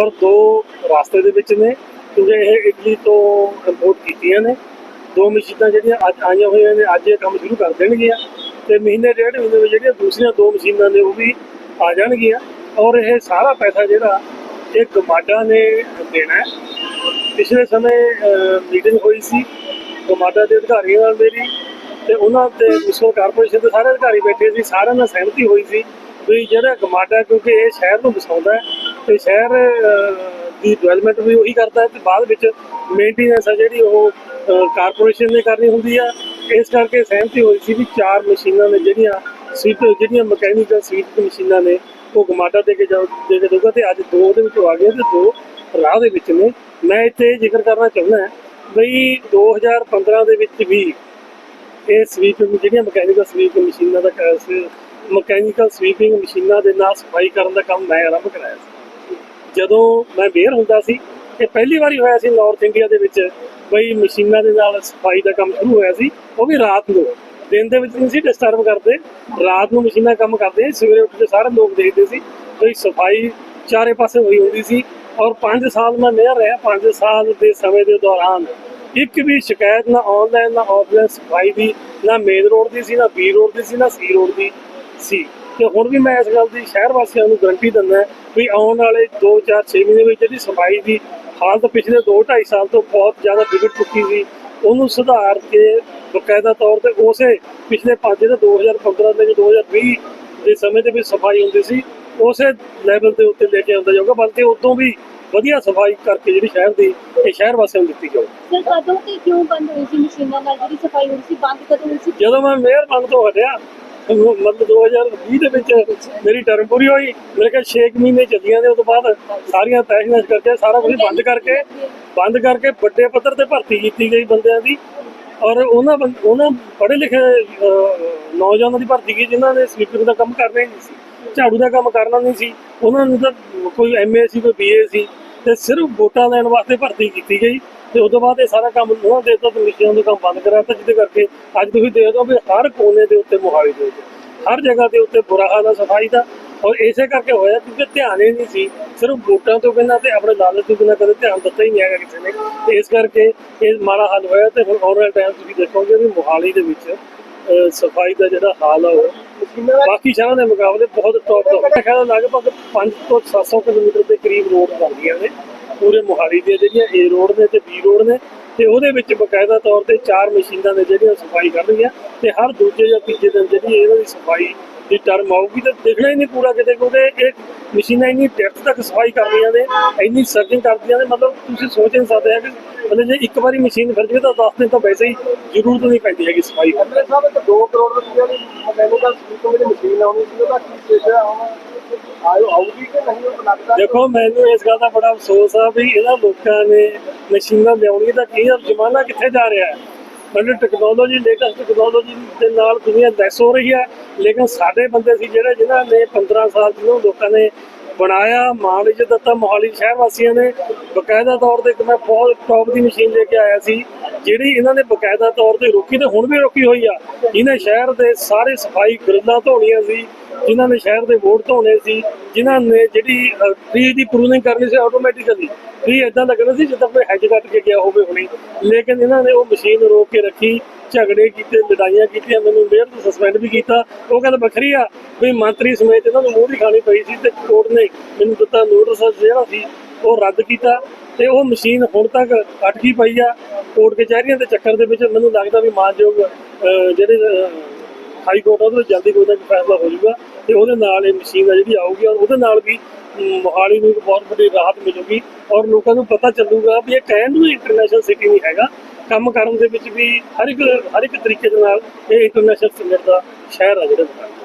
ਔਰ ਦੋ ਰਾਸਤੇ ਦੇ ਵਿੱਚ ਨੇ, ਕਿਉਂਕਿ ਇਹ ਇਟਲੀ ਤੋਂ ਇੰਪੋਰਟ ਕੀਤੀਆਂ ਨੇ। ਦੋ ਮਸ਼ੀਨਾਂ ਜਿਹੜੀਆਂ ਅੱਜ ਆਈਆਂ ਹੋਈਆਂ ਨੇ, ਅੱਜ ਇਹ ਕੰਮ ਸ਼ੁਰੂ ਕਰ ਦੇਣਗੀਆਂ ਤੇ ਮਹੀਨੇ, ਡੇਢ ਮਹੀਨੇ ਵਿੱਚ ਜਿਹੜੀਆਂ ਦੂਸਰੀਆਂ ਦੋ ਮਸ਼ੀਨਾਂ ਨੇ, ਉਹ ਵੀ ਆ ਜਾਣਗੀਆਂ। ਔਰ ਇਹ ਸਾਰਾ ਪੈਸਾ ਜਿਹੜਾ ਇਹ ਗਮਾਡਾ ਨੇ ਦੇਣਾ ਹੈ। ਪਿਛਲੇ ਸਮੇਂ ਮੀਟਿੰਗ ਹੋਈ ਸੀ ਗਮਾਡਾ ਦੇ ਅਧਿਕਾਰੀਆਂ ਨਾਲ ਮੇਰੀ ਤੇ ਉਹਨਾਂ ਤੇ ਮਿਊਨਿਸਪਲ ਕਾਰਪੋਰੇਸ਼ਨ ਦੇ ਸਾਰੇ ਅਧਿਕਾਰੀ ਬੈਠੇ ਸੀ, ਸਾਰਿਆਂ ਨਾਲ ਸਹਿਮਤੀ ਹੋਈ ਸੀ ਵੀ ਜਿਹੜਾ ਗਮਾਡਾ ਕਿਉਂਕਿ ਇਹ ਸ਼ਹਿਰ ਨੂੰ ਵਸਾਉਂਦਾ ਹੈ ਤੇ ਸ਼ਹਿਰ ਦੀ ਡਿਵੈਲਪਮੈਂਟ ਵੀ ਉਹੀ ਕਰਦਾ ਹੈ ਤੇ ਬਾਅਦ ਵਿੱਚ ਮੇਨਟੇਨੈਂਸ ਆ ਜਿਹੜੀ ਉਹ ਕਾਰਪੋਰੇਸ਼ਨ ਨੇ ਕਰਨੀ ਹੁੰਦੀ ਆ। ਇਸ ਕਰਕੇ ਸਹਿਮਤੀ ਹੋਈ ਸੀ ਵੀ ਚਾਰ ਮਸ਼ੀਨਾਂ ਨੇ ਜਿਹੜੀਆਂ ਸਵੀਪ ਜਿਹੜੀਆਂ ਮਕੈਨੀਕਲ ਸਵੀਪ ਮਸ਼ੀਨਾਂ ਨੇ, ਉਹ ਗਮਾਡਾ ਦੇ ਕੇ ਜਾ, ਦੇ ਕੇ ਦਊਗਾ ਤੇ ਅੱਜ ਦੋ ਉਹਦੇ ਵਿੱਚੋਂ ਆ ਗਏ ਤੇ ਦੋ ਰਾਹ ਦੇ ਵਿੱਚ ਨੇ। ਮੈਂ ਇੱਥੇ ਜ਼ਿਕਰ ਕਰਨਾ ਚਾਹੁੰਦਾ ਬਈ 2015 ਦੇ ਵਿੱਚ ਵੀ ਇਹ ਸਵੀਪਿੰਗ ਜਿਹੜੀਆਂ ਮਕੈਨੀਕਲ ਸਵੀਪਿੰਗ ਮਸ਼ੀਨਾਂ ਦਾ ਮਕੈਨੀਕਲ ਸਵੀਪਿੰਗ ਮਸ਼ੀਨਾਂ ਦੇ ਨਾਲ ਸਫ਼ਾਈ ਕਰਨ ਦਾ ਕੰਮ ਮੈਂ ਆਰੰਭ ਕਰਾਇਆ ਸੀ। ਜਦੋਂ ਮੈਂ ਮੇਅਰ ਹੁੰਦਾ ਸੀ ਇਹ ਪਹਿਲੀ ਵਾਰੀ ਹੋਇਆ ਸੀ ਨਾਰਥ ਇੰਡੀਆ ਦੇ ਵਿੱਚ, ਬਈ ਮਸ਼ੀਨਾਂ ਦੇ ਨਾਲ ਸਫ਼ਾਈ ਦਾ ਕੰਮ ਸ਼ੁਰੂ ਹੋਇਆ ਸੀ, ਉਹ ਵੀ ਰਾਤ ਨੂੰ। ਦਿਨ ਦੇ ਵਿੱਚ ਨਹੀਂ ਸੀ ਡਿਸਟਰਬ ਕਰਦੇ, ਰਾਤ ਨੂੰ ਮਸ਼ੀਨਾਂ ਕੰਮ ਕਰਦੇ, ਸਵੇਰੇ ਉੱਠ ਕੇ ਸਾਰੇ ਲੋਕ ਦੇਖਦੇ ਸੀ, ਬਈ ਸਫ਼ਾਈ ਚਾਰੇ ਪਾਸੇ ਹੋਈ ਹੁੰਦੀ ਸੀ ਔਰ 5 ਸਾਲ ਮੈਂ ਮੇਅਰ ਰਿਹਾ 5 ਸਾਲ ਦੇ ਸਮੇਂ ਦੇ ਦੌਰਾਨ ਇੱਕ ਵੀ ਸ਼ਿਕਾਇਤ ਨਾ ਆਨਲਾਈਨ ਨਾ ਆਫਲਾਈਨ ਸਫ਼ਾਈ ਦੀ, ਨਾ ਮੇਨ ਰੋਡ ਦੀ ਸੀ, ਨਾ ਬੀ ਰੋਡ ਦੀ ਸੀ, ਨਾ ਸੀ ਰੋਡ ਦੀ ਸੀ। ਤੇ ਹੁਣ ਵੀ ਮੈਂ ਇਸ ਗੱਲ ਦੀ ਸ਼ਹਿਰ ਵਾਸੀਆਂ ਨੂੰ ਗਰੰਟੀ ਦਿੰਦਾ ਵੀ ਆਉਣ ਵਾਲੇ 2 4 6 ਮਹੀਨੇ ਵਿੱਚ ਜਿਹੜੀ ਸਫ਼ਾਈ ਦੀ ਹਾਲਤ ਪਿਛਲੇ 2 2.5 ਸਾਲ ਤੋਂ ਬਹੁਤ ਜ਼ਿਆਦਾ ਵਿਗੜ ਚੁੱਕੀ ਸੀ ਉਹਨੂੰ ਸੁਧਾਰ ਕੇ ਬਕਾਇਦਾ ਤੌਰ ਤੇ ਉਸੇ ਪਿਛਲੇ ਪੰਜ ਦੇ 2015 ਦੇ 2020 ਦੇ ਸਮੇਂ ਦੇ ਵਿੱਚ ਸਫ਼ਾਈ ਹੁੰਦੀ ਸੀ ਉਸੇ ਲੈਵਲ ਦੇ ਉੱਤੇ ਲੈ ਕੇ ਆਉਂਦਾ ਜਾਊਗਾ ਬਲਕਿ ਉਦੋਂ ਵੀ ਵਧੀਆ ਸਫ਼ਾਈ ਕਰਕੇ ਜਿਹੜੀ ਸ਼ਹਿਰ ਦੀ ਇਹ ਸ਼ਹਿਰ ਵਾਸੀਆਂ ਨੂੰ ਦਿੱਤੀ ਜਾਊ। ਸਰ ਕਦੋਂ ਤੇ ਕਿਉਂ ਬੰਦ ਹੋਈ ਸੀ ਮਸ਼ੀਨਾਂ ਨਾਲ ਜਿਹੜੀ ਸਫ਼ਾਈ ਹੋਈ ਸੀ ਬੰਦ ਕਦੋਂ ਹੋਈ ਸੀ? ਜਦੋਂ ਮੈਂ ਮੇਅਰ ਬਣ ਤੋਂ ਹਟਿਆ ਮਤਲਬ 2020 ਦੇ ਵਿੱਚ ਮੇਰੀ ਟਰਮ ਪੂਰੀ ਹੋਈ। ਮੇਰੇ ਕੋਲ 6 ਮਹੀਨੇ ਚੱਲੀਆਂ ਨੇ ਉਸ ਤੋਂ ਬਾਅਦ ਸਾਰੀਆਂ ਤਹਿਸੀਲਾਂ ਕਰਕੇ ਸਾਰਾ ਕੁਝ ਬੰਦ ਕਰਕੇ ਬੰਦ ਕਰਕੇ ਵੱਡੇ ਪੱਧਰ ਤੇ ਭਰਤੀ ਕੀਤੀ ਗਈ ਬੰਦਿਆਂ ਦੀ। ਔਰ ਉਹਨਾਂ ਬੰ- ਉਹਨਾਂ ਪੜ੍ਹੇ ਲਿਖੇ ਨੌਜਵਾਨਾਂ ਦੀ ਭਰਤੀ ਕੀਤੀ, ਜਿਨ੍ਹਾਂ ਨੇ ਸਵੀਪਿੰਗ ਦਾ ਕੰਮ ਕਰਨਾ ਹੀ ਨਹੀਂ ਸੀ, ਝਾੜੂ ਦਾ ਕੰਮ ਕਰਨਾ ਨਹੀਂ ਸੀ। ਉਹਨਾਂ ਨੂੰ ਤਾਂ ਕੋਈ ਐਮਏ ਸੀ ਕੋਈ ਬੀਏ ਸੀ ਤੇ ਸਿਰਫ ਵੋਟਾਂ ਲੈਣ ਵਾਸਤੇ ਭਰਤੀ ਕੀਤੀ ਗਈ। ਤੇ ਉਸ ਤੋਂ ਬਾਅਦ ਇਹ ਸਾਰਾ ਕੰਮ ਉਹਨਾਂ ਦੇ ਦਿੱਤਾ ਮਿਸ਼ਨਾਂ ਦਾ ਕੰਮ ਬੰਦ ਕਰਾਤਾ ਜਿਹਦੇ ਕਰਕੇ ਅੱਜ ਤੁਸੀਂ ਦੇਖਦੇ ਹੋ ਵੀ ਹਰ ਕੋਨੇ ਦੇ ਉੱਤੇ ਮੁਹਾਲੀ ਦੇ ਹਰ ਜਗ੍ਹਾ ਦੇ ਉੱਤੇ ਬੁਰਾ ਹਾਲ ਹੈ ਸਫ਼ਾਈ ਦਾ। ਔਰ ਇਸੇ ਕਰਕੇ ਹੋਇਆ ਕਿਉਂਕਿ ਧਿਆਨ ਹੀ ਨਹੀਂ ਸੀ, ਸਿਰਫ ਵੋਟਾਂ ਤੋਂ ਬਿਨਾਂ ਤੇ ਆਪਣੇ ਲਾਲਚ ਤੋਂ ਬਿਨਾਂ ਕਦੇ ਧਿਆਨ ਦਿੱਤਾ ਹੀ ਨਹੀਂ ਹੈਗਾ ਕਿਸੇ ਨੇ। ਤੇ ਇਸ ਕਰਕੇ ਇਹ ਮਾੜਾ ਹਾਲ ਹੋਇਆ ਤੇ ਹੁਣ ਆਉਣ ਵਾਲੇ ਟਾਈਮ ਤੁਸੀਂ ਦੇਖੋਗੇ ਵੀ ਮੁਹਾਲੀ ਦੇ ਵਿੱਚ ਸਫ਼ਾਈ ਦਾ ਜਿਹੜਾ ਹਾਲ ਆ ਉਹ, ਬਾਕੀ ਸ਼ਹਿਰਾਂ ਦੇ ਮੁਕਾਬਲੇ ਬਹੁਤ ਟੌਪ ਦਾ ਖਿਆਲ ਲਗਭਗ 5 ਤੋਂ 700 ਕਿਲੋਮੀਟਰ ਦੇ ਕਰੀਬ ਰੋਡ ਬਣਦੀਆਂ ਨੇ। ਪੂਰੇ ਮੁਹਾਲੀ ਦੀਆਂ ਜਿਹੜੀਆਂ ਏ ਰੋਡ ਨੇ ਤੇ ਬੀ ਰੋਡ ਨੇ ਤੇ ਉਹਦੇ ਵਿੱਚ ਬਕਾਇਦਾ ਤੌਰ ਤੇ ਚਾਰ ਮਸ਼ੀਨਾਂ ਨੇ ਜਿਹੜੀਆਂ ਸਫ਼ਾਈ ਕਰਨਗੀਆਂ ਤੇ ਹਰ ਦੂਜੇ ਜਾਂ ਤੀਜੇ ਦਿਨ ਜਿਹੜੀ ਇਹਨਾਂ ਦੀ ਸਫ਼ਾਈ ਦੀ ਟਰਮ ਆਊਗੀ ਤਾਂ ਦੇਖਣਾ ਹੀ ਨਹੀਂ ਪੂਰਾ ਕਿਤੇ ਕਿਉਂਕਿ ਇਹ ਮਸ਼ੀਨਾਂ ਇੰਨੀ ਡੈਪਥ ਤੱਕ ਸਫ਼ਾਈ ਕਰਦੀਆਂ ਨੇ, ਇੰਨੀ ਸਰਜਿੰਗ ਕਰਦੀਆਂ ਨੇ, ਮਤਲਬ ਤੁਸੀਂ ਸੋਚ ਨਹੀਂ ਸਕਦੇ ਹੈ ਕਿ ਮਤਲਬ ਜੇ ਇੱਕ ਵਾਰੀ ਮਸ਼ੀਨ ਫਿਰ ਜਾਵੇ ਤਾਂ 10 ਦਿਨ ਤਾਂ ਵੈਸੇ ਹੀ ਜ਼ਰੂਰਤ ਨਹੀਂ ਪੈਂਦੀ ਹੈਗੀ ਸਫ਼ਾਈ ਕਰਨ ਸਾਹਿਬ 2 ਕਰੋੜ ਰੁਪਏ ਦੀ ਮਕੈਨੀਕਲ ਸਪੀਕਰ ਦੀ ਮਸ਼ੀਨ ਆਉਣੀ ਸੀ, ਉਹਦਾ ਕੀ ਸਟੇਟਸ ਹੁਣ ਆਇਓ ਆਊਗੀ ਕਿ ਨਹੀਂ ਲੱਗਦਾ ਦੇਖੋ, ਮੈਨੂੰ ਇਸ ਗੱਲ ਦਾ ਬੜਾ ਅਫਸੋਸ ਆ ਵੀ ਇਹਨਾਂ ਲੋਕਾਂ ਨੇ ਮਸ਼ੀਨਾਂ ਲਿਆਉਣੀ ਤਾਂ ਕੀ ਜ਼ਮਾਨਾ ਕਿੱਥੇ ਜਾ ਰਿਹਾ ਹੈ? ਮਤਲਬ ਟੈਕਨੋਲੋਜੀ ਲੇਟੈਸਟ ਟੈਕਨੋਲੋਜੀ ਦੇ ਨਾਲ ਦੁਨੀਆ ਲੈਸ ਹੋ ਰਹੀ ਹੈ। ਲੇਕਿਨ ਸਾਡੇ ਬੰਦੇ ਸੀ ਜਿਹੜੇ, ਜਿਨ੍ਹਾਂ ਨੇ 15 ਸਾਲ ਜਿਹਨੂੰ ਲੋਕਾਂ ਨੇ ਬਣਾਇਆ, ਮਾਣ, ਇੱਜ਼ਤ ਦਿੱਤਾ, ਮੋਹਾਲੀ ਸ਼ਹਿਰ ਵਾਸੀਆਂ ਨੇ। ਬਕਾਇਦਾ ਤੌਰ ਤੇ ਇੱਕ ਮੈਂ ਬਹੁਤ ਟੌਪ ਦੀ ਮਸ਼ੀਨ ਲੈ ਕੇ ਆਇਆ ਸੀ, ਜਿਹੜੀ ਇਹਨਾਂ ਨੇ ਬਕਾਇਦਾ ਤੌਰ ਤੇ ਰੋਕੀ ਤੇ ਹੁਣ ਵੀ ਰੋਕੀ ਹੋਈ ਆ। ਇਹਨੇ ਸ਼ਹਿਰ ਦੇ ਸਾਰੇ ਸਫ਼ਾਈ, ਗ੍ਰਿਲਾਂ ਧੋਣੀਆਂ ਸੀ। ਜਿਨ੍ਹਾਂ ਨੇ ਸ਼ਹਿਰ ਦੇ ਵੋਟ ਧੋਣੇ ਸੀ, ਜਿਨ੍ਹਾਂ ਨੇ ਜਿਹੜੀ ਟ੍ਰੀ ਦੀ ਪ੍ਰੂਨਿੰਗ ਕਰਨੀ ਸੀ ਆਟੋਮੈਟਿਕਲੀ ਟ੍ਰੀ ਇਦਾਂ ਲੱਗਣਾ ਸੀ ਜਿੱਦਾਂ ਕੋਈ ਹੈਜ ਕੱਟ ਕੇ ਗਿਆ ਹੋਵੇ ਹੁਣੇ। ਲੇਕਿਨ ਇਹਨਾਂ ਨੇ ਉਹ ਮਸ਼ੀਨ ਰੋਕ ਕੇ ਰੱਖੀ, ਝਗੜੇ ਕੀਤੇ, ਲੜਾਈਆਂ ਕੀਤੀਆਂ, ਮੈਨੂੰ ਮੇਅਰ ਨੂੰ ਸਸਪੈਂਡ ਵੀ ਕੀਤਾ। ਉਹ ਗੱਲ ਵੱਖਰੀ ਆ, ਵੀ ਮੰਤਰੀ ਸਮੇਤ ਇਹਨਾਂ ਨੂੰ ਮੂੰਹ ਦੀ ਖਾਣੀ ਪਈ ਸੀ ਤੇ ਕੋਰਟ ਨੇ ਮੈਨੂੰ ਦਿੱਤਾ ਨੋਟਿਸ ਜਿਹੜਾ ਸੀ, ਉਹ ਰੱਦ ਕੀਤਾ ਤੇ ਉਹ ਮਸ਼ੀਨ ਹੁਣ ਤੱਕ ਅਟਕੀ ਪਈ ਆ। ਕੋਰਟ ਕਚਹਿਰੀਆਂ ਦੇ ਚੱਕਰ ਦੇ ਵਿੱਚ ਮੈਨੂੰ ਲੱਗਦਾ ਵੀ ਮਾਨਯੋਗ ਜਿਹੜੇ ਹਾਈ ਕੋਰਟ ਆ, ਉਹਦੇ ਵਿੱਚ ਜਲਦੀ ਕੋਈ ਨਾ ਕੋਈ ਫੈਸਲਾ ਹੋ ਜਾਊਗਾ ਤੇ ਉਹਦੇ ਨਾਲ ਇਹ ਮਸ਼ੀਨ ਆ ਜਿਹੜੀ ਆਊਗੀ ਔਰ ਉਹਦੇ ਨਾਲ ਵੀ ਮੋਹਾਲੀ ਨੂੰ ਇੱਕ ਬਹੁਤ ਵੱਡੀ ਰਾਹਤ ਮਿਲੂਗੀ ਔਰ ਲੋਕਾਂ ਨੂੰ ਪਤਾ ਚੱਲੂਗਾ ਵੀ ਇਹ ਕਹਿਣ ਨੂੰ ਇੰਟਰਨੈਸ਼ਨਲ ਸਿਟੀ ਨਹੀਂ ਹੈਗਾ। ਕੰਮ ਕਰਨ ਦੇ ਵਿੱਚ ਵੀ ਹਰ ਇੱਕ ਹਰ ਇੱਕ ਤਰੀਕੇ ਦੇ ਨਾਲ ਇਹ ਇੰਟਰਨੈਸ਼ਨਲ ਸਟੈਂਡਰਡ ਦਾ ਸ਼ਹਿਰ ਆ ਜਿਹੜਾ।